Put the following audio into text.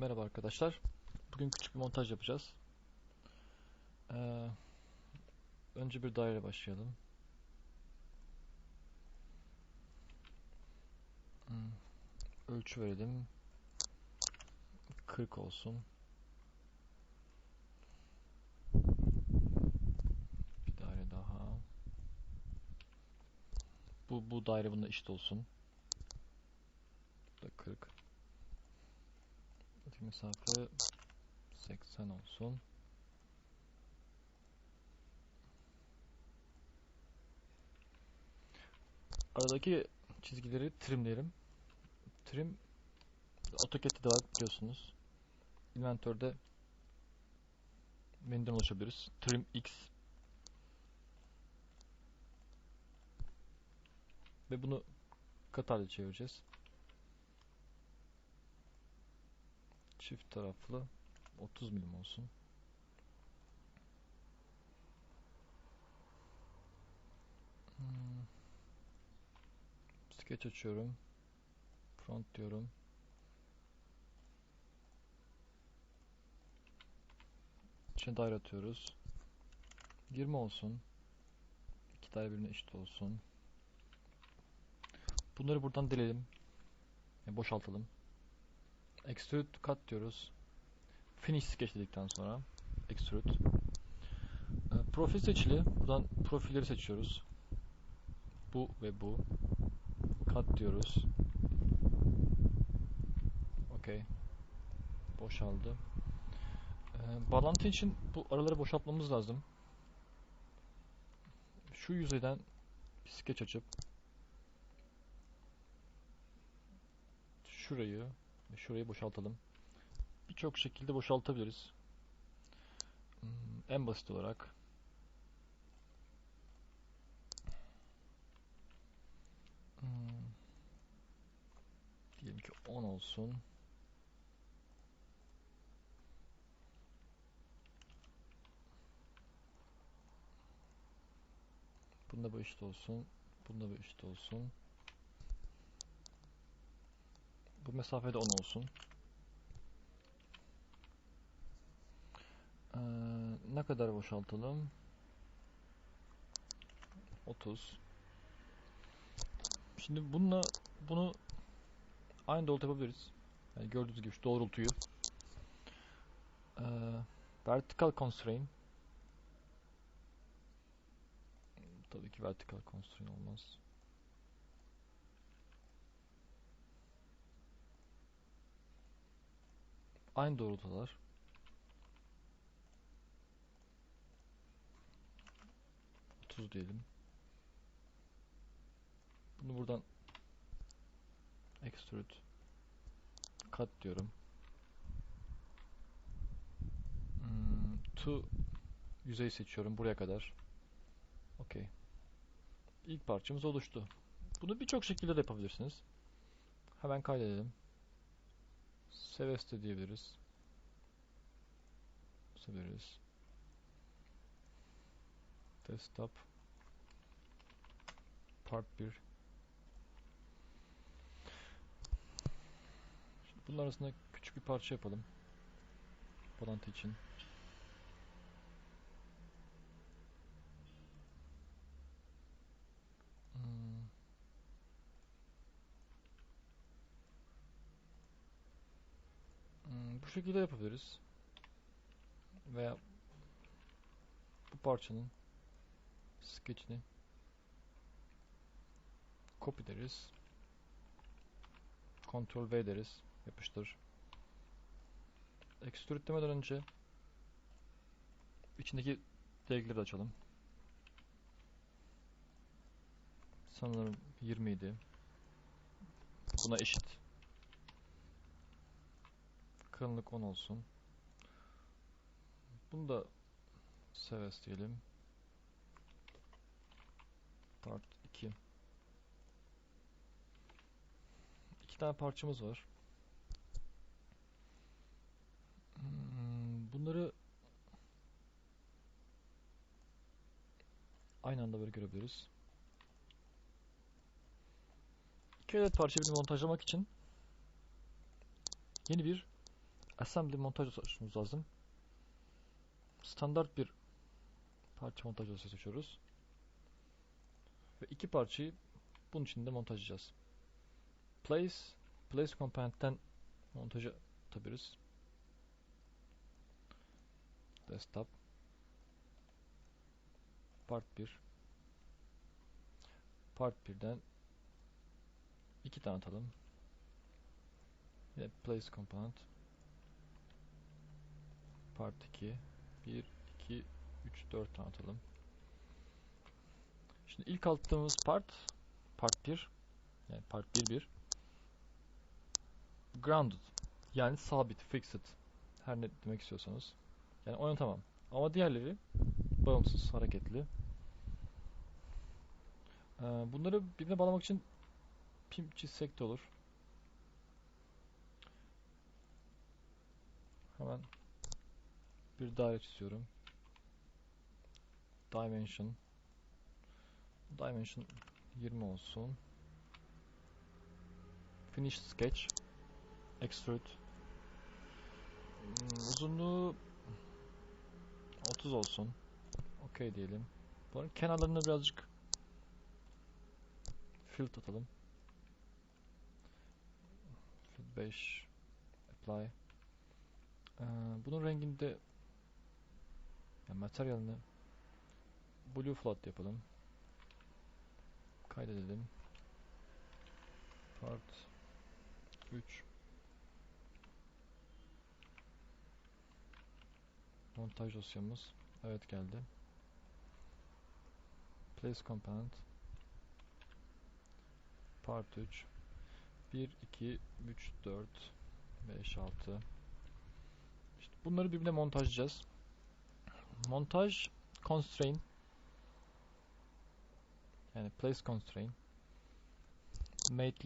Merhaba arkadaşlar. Bugün küçük bir montaj yapacağız. Ee, önce bir daire başlayalım. Hmm, Ölçü verelim. 40 olsun. Bir daire daha. Bu bu daire bunda eşit olsun. Bu da 40. Öteki mesafe 80 olsun. Aradaki çizgileri trimleyelim. Trim AutoCAD'de de var biliyorsunuz. Inventör'de menüden ulaşabiliriz. Trim X ve bunu Katar'da çevireceğiz. Çift taraflı 30 milim olsun. Hmm. Sketch açıyorum. Front diyorum. İçine daire atıyoruz. 20 olsun. İki daire birbirine eşit olsun. Bunları buradan delelim. Yani boşaltalım. Extrude cut diyoruz. Finish sketch dedikten sonra extrude. E, profil seçili. Buradan profilleri seçiyoruz. Bu ve bu. Cut diyoruz. Okey. Boşaldı. E, bağlantı için bu araları boşaltmamız lazım. Şu yüzeyden bir sketch açıp şurayı şurayı boşaltalım. Birçok şekilde boşaltabiliriz. Hmm, En basit olarak hmm, diyelim ki 10 olsun. Bunda bu eşit olsun. Bunda bu eşit olsun. Bu mesafede 10 olsun. Ee, ne kadar boşaltalım? 30. Şimdi bununla bunu aynı doğrultu yapabiliriz. Yani gördüğünüz gibi şu doğrultuyu ee, vertical constraint tabii ki vertical constraint olmaz. Aynı doğrultular. Otuz diyelim. Bunu buradan extrude cut diyorum. Hmm, to yüzey seçiyorum buraya kadar. Okey. İlk parçamız oluştu. Bunu birçok şekilde de yapabilirsiniz. Hemen kaydedelim. Seves de diyebiliriz. Severiz. Desktop Part 1 Şimdi bunun arasında küçük bir parça yapalım. Bağlantı için. Şekilde yapabiliriz. Veya bu parçanın sketchini copy deriz. Ctrl V deriz. Yapıştır. Extrude demeden önce içindeki delikleri de açalım. Sanırım 20 idi. Buna eşit. Kalınlık 10 olsun. Bunu da seves diyelim. Part 2. İki tane parçamız var. Hmm, Bunları aynı anda böyle görebiliriz. İki adet parça birini montajlamak için yeni bir assembly montaj dosyamız lazım. Standart bir parça montaj dosyası seçiyoruz. Ve iki parçayı bunun içinde montajlayacağız. Place, place component'ten montajı atabiliriz. Desktop Part 1 Part 1'den iki tane atalım. Ve place component Part 2 1 2 3 4 tane atalım. Şimdi ilk attığımız part part 1 yani part 1 1 grounded. Yani sabit fixed. Her ne demek istiyorsanız. Yani oynatamam ama diğerleri bağımsız hareketli. Ee, bunları birbirine bağlamak için pim çizsek de olur. Hemen bir daire çiziyorum. Dimension. Dimension 20 olsun. Finish sketch. Extrude. Hmm, uzunluğu 30 olsun. Okey diyelim. Bunların kenarlarına birazcık fill atalım. Fill 5 apply. Ee, bunun renginde yani materyalini blue float yapalım. Kaydedelim. Part 3 montaj dosyamız evet geldi. Place component. Part 3 1 2 3 4 5 6 işte bunları birbirine montajlayacağız montaj constraint yani place constraint. Made